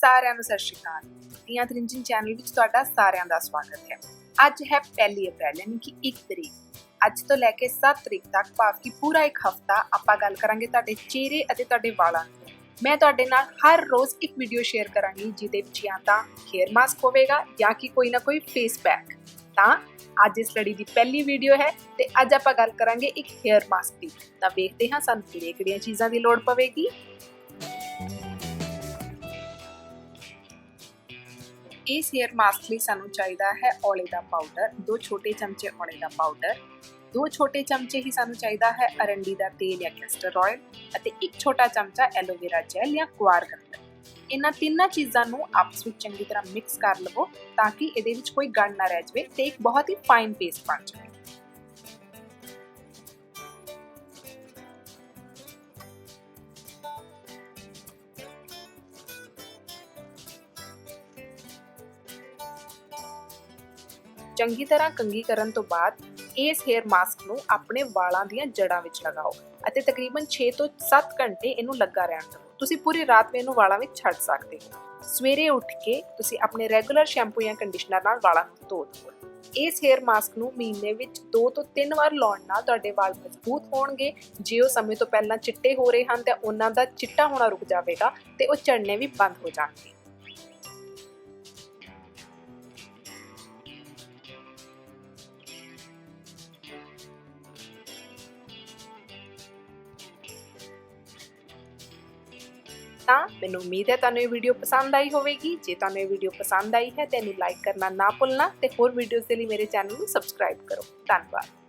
ਸਾਰਿਆਂ ਨੂੰ ਸਤਿ ਸ਼੍ਰੀ ਅਕਾਲ। ਤੀਆਂ ਤ੍ਰਿੰਜਨ ਚੈਨਲ ਵਿੱਚ ਤੁਹਾਡਾ ਸਾਰਿਆਂ ਦਾ ਸਵਾਗਤ ਹੈ। ਅੱਜ ਹੈ ਪਹਿਲੀ ਅਪ੍ਰੈਲ, ਯਾਨੀ ਕਿ 1 ਤਰੀਕ। ਅੱਜ ਤੋਂ ਲੈ ਕੇ 7 ਤਰੀਕ ਤੱਕ ਭਾਵ ਕਿ ਪੂਰਾ ਇੱਕ ਹਫਤਾ ਆਪਾਂ ਗੱਲ ਕਰਾਂਗੇ ਤੁਹਾਡੇ ਚਿਹਰੇ ਅਤੇ ਤੁਹਾਡੇ ਵਾਲਾਂ ਦੀ ਮੈਂ ਤੁਹਾਡੇ ਨਾਲ ਹਰ ਰੋਜ਼ ਇੱਕ ਵੀਡੀਓ ਸ਼ੇਅਰ ਕਰਾਂਗੀ, ਜਿਹਦੇ ਵਿੱਚ ਜਾਂ ਤਾਂ ਹੇਅਰ ਮਾਸਕ ਹੋਵੇਗਾ ਜਾਂ ਕਿ ਕੋਈ ਨਾ ਕੋਈ ਫੇਸ ਪੈਕ ਤਾਂ ਅੱਜ ਇਸ ਲੜੀ ਦੀ ਪਹਿਲੀ ਵੀਡੀਓ ਹੈ ਤੇ ਅੱਜ ਆਪਾਂ ਗੱਲ ਕਰਾਂਗੇ ਇੱਕ ਹੇਅਰ ਮਾਸਕ ਦੀ। ਤਾਂ ਵੇਖਦੇ ਹਾਂ ਸਾਨੂੰ ਕਿਹੜੀਆਂ ਕਿਹੜੀਆਂ ਚੀਜ਼ਾਂ ਦੀ ਲੋੜ ਪਵੇਗੀ। ਇਸ ਹੇਅਰ ਮਾਸਕ ਲਈ ਸਾਨੂੰ ਚਾਹੀਦਾ ਹੈ ਔਲੇ ਦਾ ਪਾਊਡਰ ਦੋ ਛੋਟੇ ਚਮਚੇ ਔਲੇ ਦਾ ਪਾਊਡਰ ਦੋ ਛੋਟੇ ਚਮਚੇ ਹੀ ਸਾਨੂੰ ਚਾਹੀਦਾ ਹੈ ਅਰੰਡੀ ਦਾ ਤੇਲ ਜਾਂ ਕੈਸਟਰ ਆਇਲ ਅਤੇ ਇੱਕ ਛੋਟਾ ਚਮਚਾ ਐਲੋਵੇਰਾ ਜੈਲ ਜਾਂ ਕੁਆਰ ਗੰਧਕ। ਇਹਨਾਂ ਤਿੰਨਾਂ ਚੀਜ਼ਾਂ ਨੂੰ ਆਪਸ ਵਿੱਚ ਚੰਗੀ ਤਰ੍ਹਾਂ ਮਿਕਸ ਕਰ ਲਵੋ ਤਾਂ ਕਿ ਇਹਦੇ ਵਿੱਚ ਕੋਈ ਗੰਢ ਨਾ ਰਹਿ ਜਾਵੇ ਤੇ ਇੱਕ ਬਹੁਤ ਹੀ ਫਾਈਨ ਪੇਸਟ ਬਣ ਜਾਵੇ। ਚੰਗੀ ਤਰ੍ਹਾਂ ਕੰਘੀ ਕਰਨ ਤੋਂ ਬਾਅਦ ਇਸ ਹੇਅਰ ਮਾਸਕ ਨੂੰ ਆਪਣੇ ਵਾਲਾਂ ਦੀਆਂ ਜੜ੍ਹਾਂ ਵਿੱਚ ਲਗਾਓ ਅਤੇ ਤਕਰੀਬਨ 6 ਤੋਂ 7 ਘੰਟੇ ਇਹਨੂੰ ਲੱਗਾ ਰਹਿਣ ਦਿਓ। ਤੁਸੀਂ ਪੂਰੀ ਰਾਤ ਵੀ ਇਹਨੂੰ ਵਾਲਾਂ ਵਿੱਚ ਛੱਡ ਸਕਦੇ ਹੋ। ਸਵੇਰੇ ਉੱਠ ਕੇ ਤੁਸੀਂ ਆਪਣੇ ਰੈਗੂਲਰ ਸ਼ੈਂਪੂ ਜਾਂ ਕੰਡੀਸ਼ਨਰ ਨਾਲ ਵਾਲਾਂ ਨੂੰ ਧੋ ਦਿਓ। ਇਸ ਹੇਅਰ ਮਾਸਕ ਨੂੰ ਮਹੀਨੇ ਵਿੱਚ 2 ਤੋਂ 3 ਵਾਰ ਲਾਉਣ ਨਾਲ ਤੁਹਾਡੇ ਵਾਲ ਮਜ਼ਬੂਤ ਹੋਣਗੇ। ਜੇ ਉਹ ਸਮੇਂ ਤੋਂ ਪਹਿਲਾਂ ਚਿੱਟੇ ਹੋ ਰਹੇ ਹਨ ਤਾਂ ਉਹਨਾਂ ਦਾ ਚਿੱਟਾ ਹੋਣਾ ਰੁਕ ਜਾਵੇਗਾ ਤੇ ਉਹ ਝੜਨੇ ਵੀ ਬੰਦ ਹੋ ਜਾਣਗੇ। ਤਾਂ ਮੈਨੂੰ ਉਮੀਦ ਹੈ ਤੁਹਾਨੂੰ ਇਹ ਵੀਡੀਓ ਪਸੰਦ ਆਈ ਹੋਵੇਗੀ। ਜੇ ਤੁਹਾਨੂੰ ਇਹ ਵੀਡੀਓ ਪਸੰਦ ਆਈ ਹੈ, ਤਾਂ ਇਹਨੂੰ ਲਾਈਕ ਕਰਨਾ ਨਾ ਭੁੱਲਣਾ ਤੇ ਹੋਰ ਵੀਡੀਓਜ਼ ਦੇ ਲਈ ਮੇਰੇ ਚੈਨਲ ਨੂੰ ਸਬਸਕ੍ਰਾਈਬ ਕਰੋ। ਧੰਨਵਾਦ।